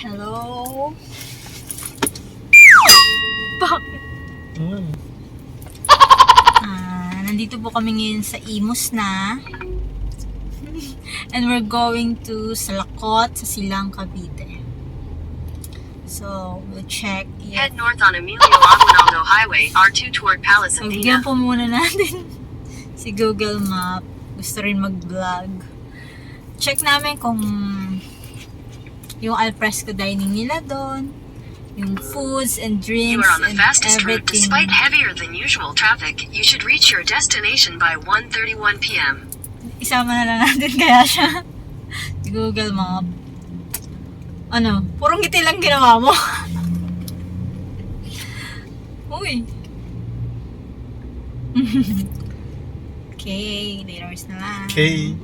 Hello? Bakit? Mm. Ah, nandito po kami ngayon sa Imus na. And we're going to Salakot sa Silang Cavite. So, we'll check if... Head north on Emilio Aguinaldo Highway, R2 toward Palace So, Pina. po muna natin si Google Map. Gusto rin mag-vlog. Check namin kung yung alfresco dining nila doon, yung foods and You drinks are on the and fastest route. everything. Despite heavier than usual traffic, you should reach your destination by 1.31 p.m. Isama na lang natin kaya siya. Si Google Map. Ano? Purong ngiti lang ginawa mo. Uy. okay, later na lang. Okay.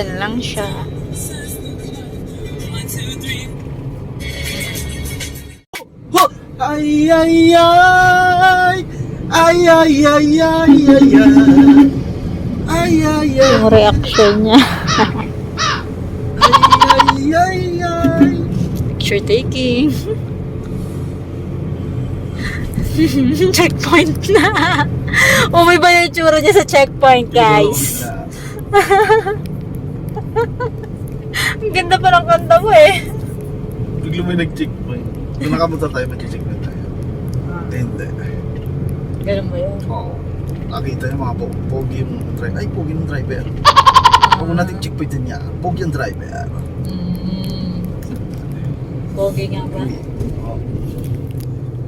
Nandyan lang siya. Ho! Ay, ay, ay! Ay, ay, ay, ay, ay, ay! Ay, ay, ay! Yung reaction niya. Ay, ay, ay! Picture taking. checkpoint na. Umay ba yung tsura niya sa checkpoint, guys? Ang ganda pa ng kanta mo eh. Bigla may nag-checkpoint. Kung nakapunta tayo, mag-checkpoint tayo. Hindi. Ganun ba yun? Oo. Nakita yung mga po- pogi yung driver. Ay, pogi yung driver. Huwag mo natin checkpoint din niya. Pogi yung driver. Mm. Pogi nga ba? Oo.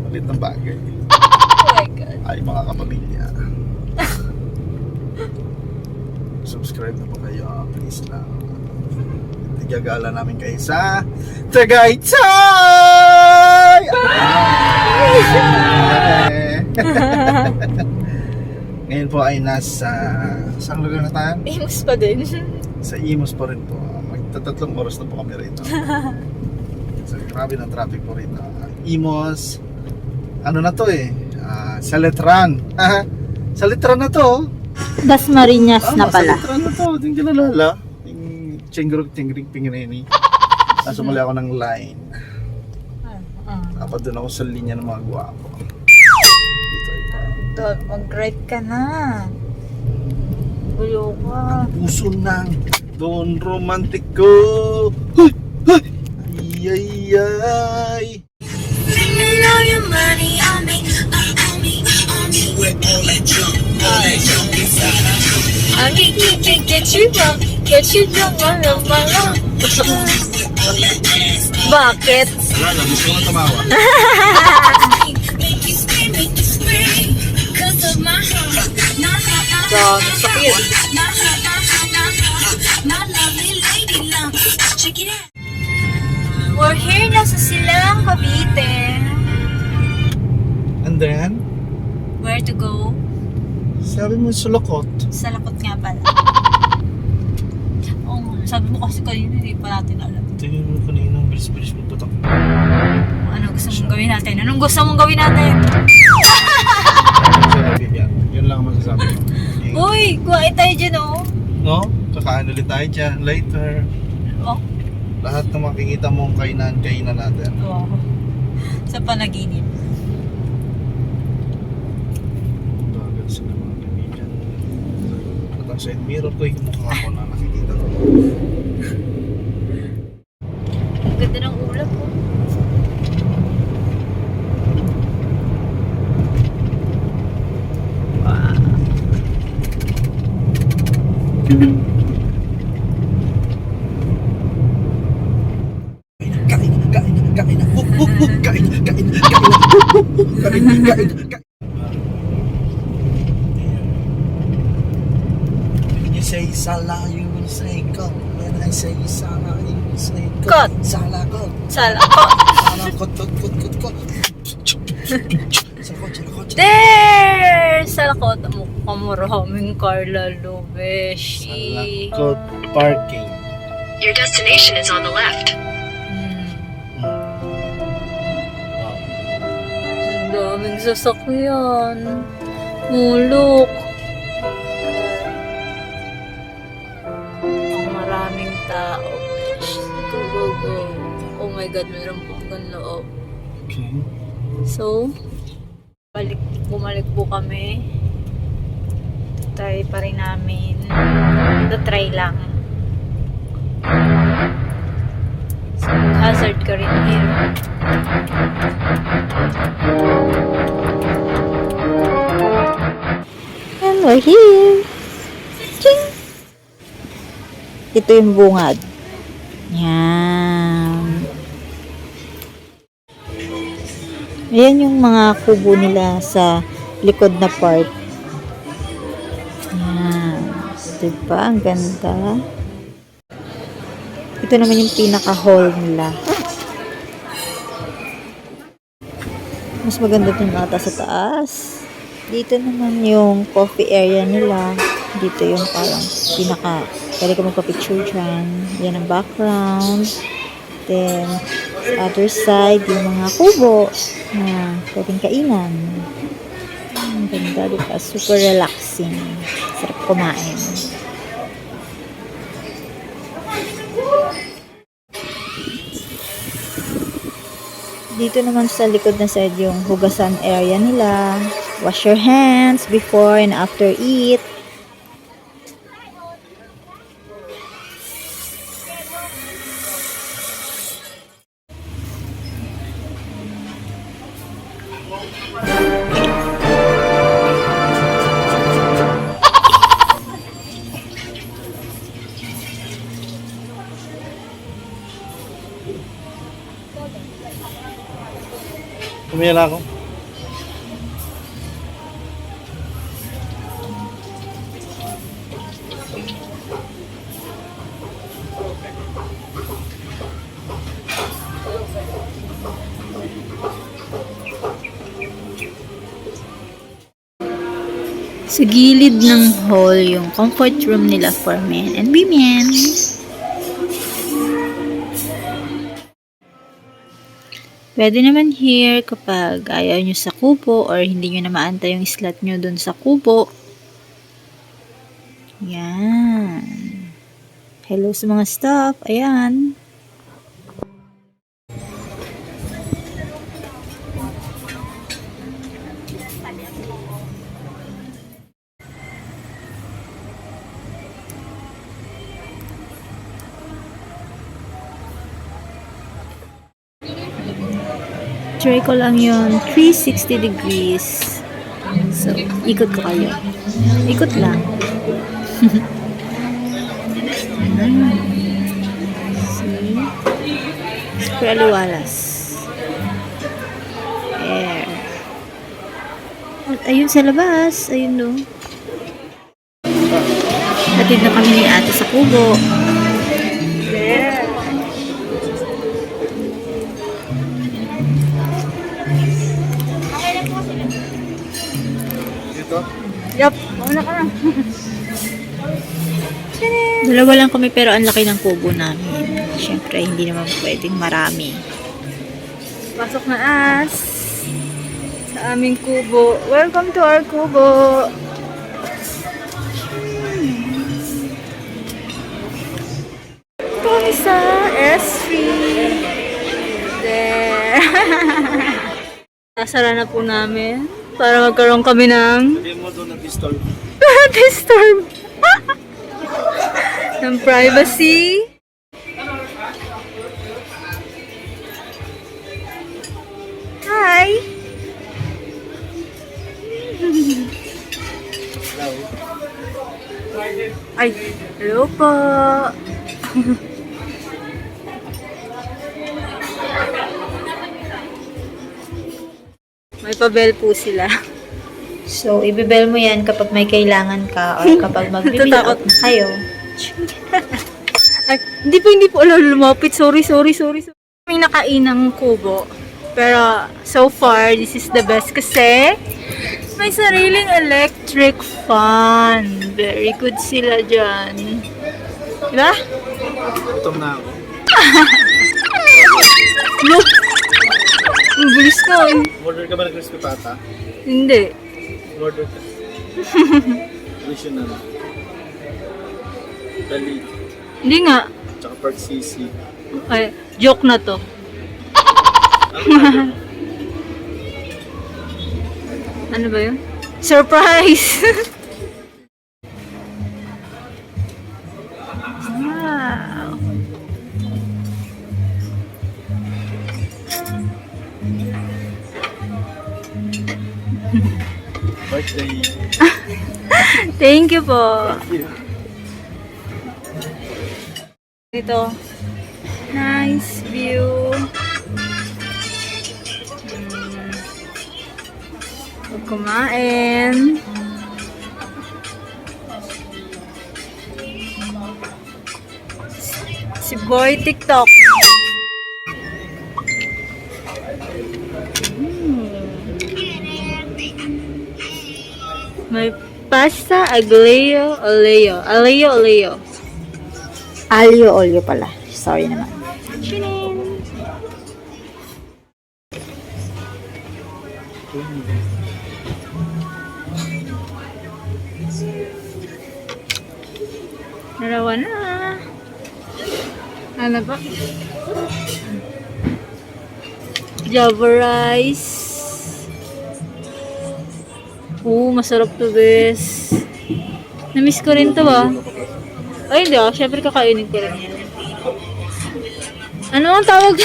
Malit ng bagay. Oh my God. Ay, mga kapamilya. Subscribe na po kayo, ah, please lang. Igagala namin kayo sa Tagaytay! Ay! Ngayon po ay nasa saan lugar na tayo? Imus pa din. Sa Imus pa rin po. Magtatatlong oras na po kami rito. so, grabe ng traffic po rito. Imos, ano na to eh? Ah, sa Letran. sa Letran na to. Dasmariñas Ah, Sa Letran na to. Hindi ko nalala. Yung Chengrog, Chengring, Pingreni. Tapos umali ako ng line. Ah. Dapat doon ako sa linya ng mga guwapo. Dito ay Dog, mag-right ka na. Gulo ka. puso ng Don Romantico. Huy! Huy! Ay, ay, ay. I can get, get you get you wrong, wrong, wrong, wrong. Bakit? Wala lang, gusto ko na tumawa. Dog, sakit. We're here na sa Silang Cavite. And then, Where to go? sabi mo sulokot. Sa lakot nga pala. Oo sabi mo kasi kanina hindi pa natin alam. Tingin mo kanina, bilis-bilis mo patak. Ano gusto mong gawin natin? Anong gusto mong gawin natin? Sabi yan. Yun lang ang masasabi ko. Yung- Uy, kuha tayo dyan oh. No? Kakain ulit tayo dyan later. Oh, Lahat ng makikita mong kainan, kainan natin. wow. Sa panaginip. Bagal sila mga kaibigan. Ang side mirror ko, yung mukha ko na nakikita ko. Ang ganda ng ulap oh. Wow. Kain, kain, kain, kain, huk, kain, kain, kain, huk, huk, huk, kain, kain, kain. When you say sala, you will say cut. When I say sala, you will say Cut. Sala, cut. Sala ko. Sala, cut, cut, cut, cut, cut. Sala, cut, sala, cut. There! Sa lakot. Amok. Napakamaraming car lalo, beshi. Salakot parking. Your destination is on the left. Hmm. Ang daming sasakyan. Oh, look. Go. Oh my God, mayroon po hanggang loob. Okay. So, balik, bumalik po kami. Try pa rin namin. Ito try lang. So, hazard ka rin here. And we're here. Ching! Ito yung bungad. Yan. Ayan yung mga kubo nila sa likod na part. Yan. Diba? Ang ganda. Ito naman yung pinaka-hall nila. Mas maganda dun ata sa taas. Dito naman yung coffee area nila. Dito yung parang pinaka, pwede ka magpa-picture dyan. Yan ang background. Then, sa other side, yung mga kubo na pwedeng kainan. Ang ganda, di ba? Super relaxing. Sarap kumain. Dito naman sa likod na side yung hugasan area nila. Wash your hands before and after eat. Tumila ako. Sa gilid ng hall, yung comfort room nila for men and women. Pwede naman here kapag ayaw nyo sa kubo or hindi nyo na maantay yung slot nyo dun sa kubo. Yan. Hello sa mga staff. Ayan. Try ko lang yon 360 degrees. So, ikot ko kayo. Ikot lang. See? Super aliwalas. Air. Ayun sa labas. Ayun no. Hatid na kami ni ate sa kubo. Yup, mauna ka na. Dalawa lang kami pero ang laki ng kubo namin. Siyempre, hindi naman pwedeng marami. Pasok na as sa aming kubo. Welcome to our kubo. Kami sa S3. There. Nasara na po namin para magkaroon kami ng Sabi mo doon na-disturb. disturb ng privacy. Hi! Ay, hello po. May pabel po sila. So, ibibel mo yan kapag may kailangan ka or kapag mag-bill out na kayo. Ay, hindi po, hindi po. Ala, lumapit. Sorry, sorry, sorry. sorry. May nakainang kubo. Pero so far, this is the best kasi may sariling electric fan. Very good sila dyan. Diba? Gutom na ako. Look! Ang bilis ko eh. Order ka ba ng crispy pata? Hindi. Order ka. Additional. Dali. Hindi nga. Tsaka pork sisig. Ay, joke na to. ano ba yun? Surprise! Thank you po. Ito. Nice view. Huwag kumain. Si Boy TikTok. Pasta aglio oleo. Aleo oleo. Alio olio pala. Sorry naman. Chinin. Dalawa na. Ano ba? Java rice. Oo, masarap to, bes. Namiss ko rin to, ah. Ay, hindi ah. Siyempre kakainin ko rin yan. Ano ang tawag?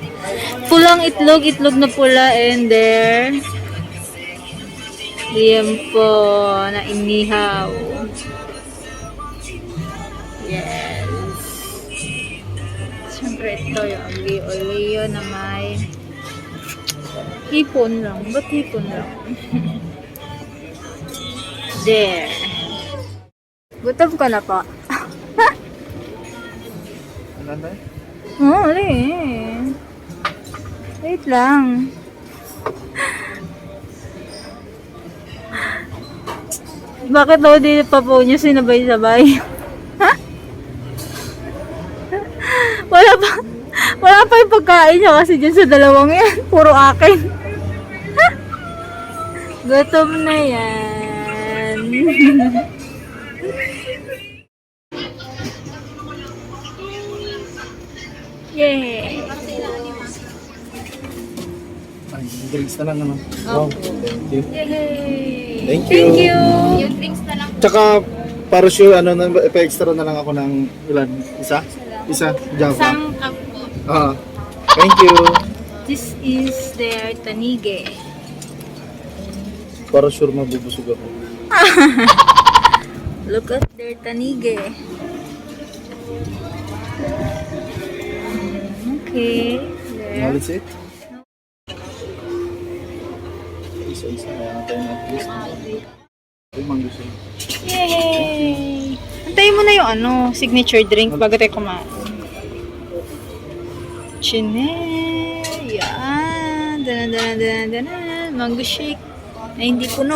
Pulang itlog, itlog na pula, and there. Diyan po, na inihaw. Yes. Siyempre ito yung aglio oleo na may hipon lang. Ba't hipon lang? there. Gutom ka na pa. Ano na? Oo, oh, eh. Wait lang. Bakit daw di pa po niyo sinabay-sabay? wala pa, wala pa yung pagkain niya kasi dyan sa dalawang yan. Puro akin. Gutom na yan. Yay! Ay, drinks na lang ano. Wow, thank you. Yay! Thank you. Thank you! Tsaka, para sure, ano, na, pa-extra na lang ako ng ilan? Isa? Isa? Java? Isang cup po. Ah, thank you. This is their tanige. Para sure mabubusog ako. Look at their tanige. Okay. Now, There. let's eat. Isa-isa na tayo at least. Ay. Yay! Antayin mo na yung ano, signature drink bago tayo kumain. Chine! Yan! Dana, dana, dana, dana. Mango shake. Na hindi puno.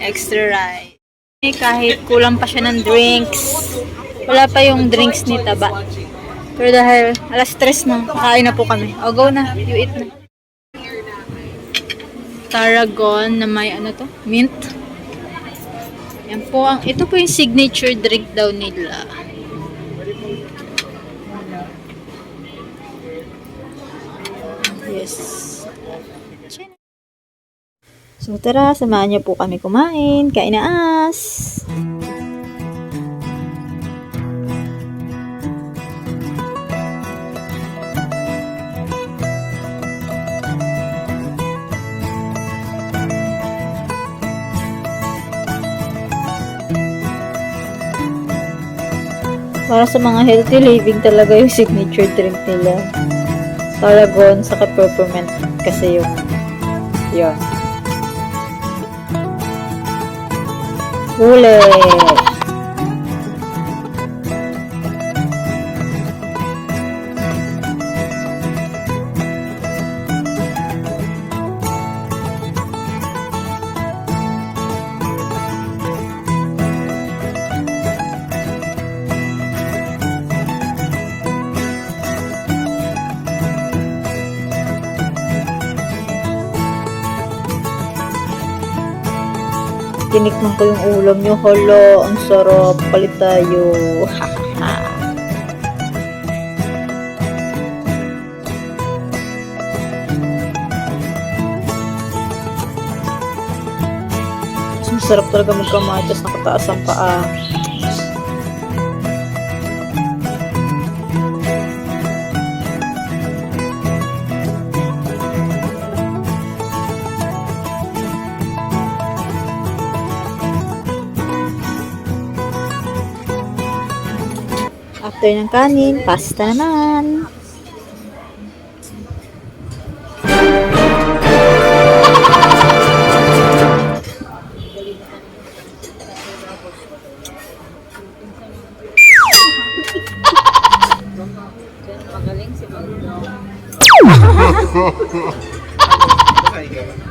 Extra rice. Eh, kahit kulang pa siya ng drinks. Wala pa yung drinks ni Taba. Pero dahil alas stress na, kakain na po kami. O, go na. You eat na. Tarragon na may ano to? Mint. Yan po ang ito po yung signature drink daw nila. Yes. So tara, samahan niyo po kami kumain. Kain na as! Para sa mga healthy living talaga yung signature drink nila. Tarragon sa peppermint kasi yung yun. Huli! Tinikman ko yung ulam nyo. Hala, ang sarap. Palit tayo. Masarap talaga magkamatas na kataas ang paa. After ng kanin, pasta naman. Magaling si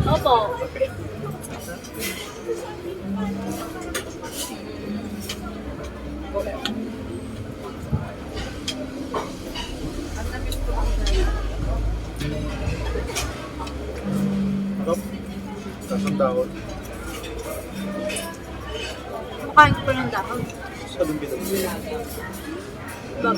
Opo. Harap. Tapos ang dahon. Makain ko pa ng dahon. Sa lumpit. Bag.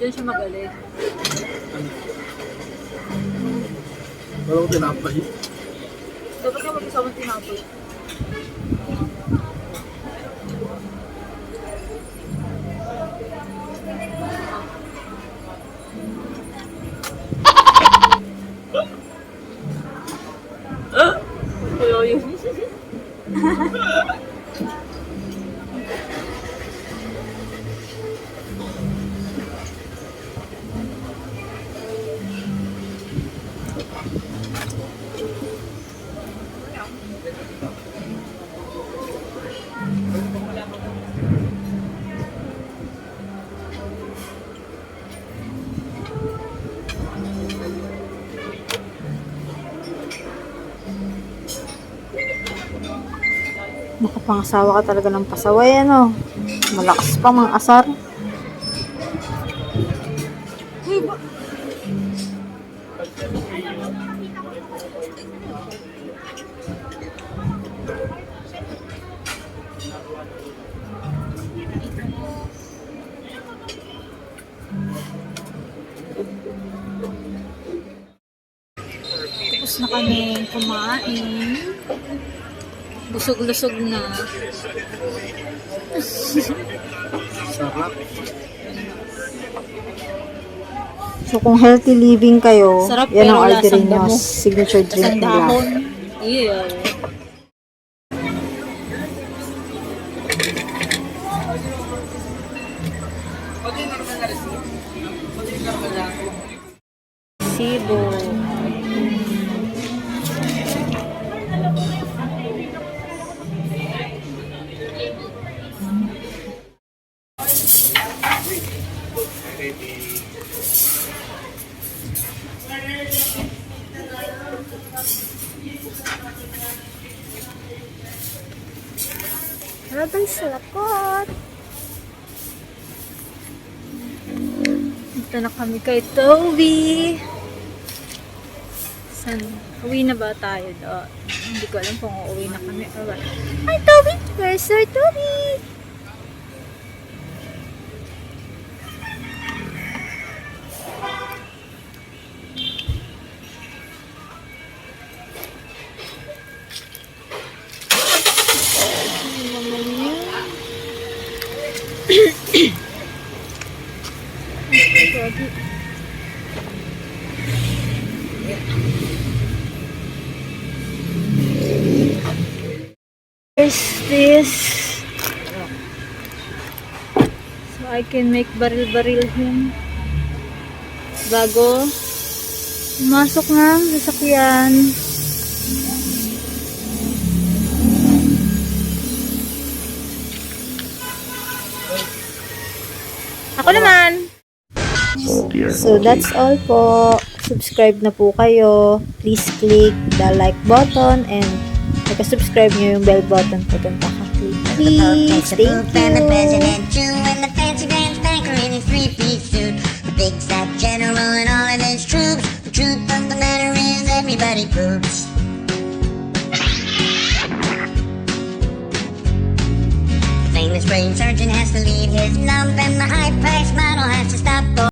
Diyan siya magaling. Wala ko tinapay. Dapat ka mag-isama tinapos. Nakapangasawa ka talaga ng pasaway, ano? Malakas pa mga asar. Tapos na kami kumain. Busog-lusog na. Sarap. So, kung healthy living kayo, Sarap, yan ang nyo. damo. Signature drink nila. dahon. Yeah. Kami kay Toby. San? Uwi na ba tayo doon? Hindi ko alam kung uuwi na kami or what. Hi Toby! Where's our Toby? Can make baril-baril him. Bago. Pumasok ang sasakyan. Ako naman. So, that's all po. Subscribe na po kayo. Please click the like button and Pagka-subscribe nyo yung bell button po dun. The Pope Please, thank poop and the president too, and the fancy pants banker in his three-piece suit. The big fat general and all of his troops. The truth of the matter is everybody poops. The famous brain surgeon has to leave his lump, and the high-priced model has to stop.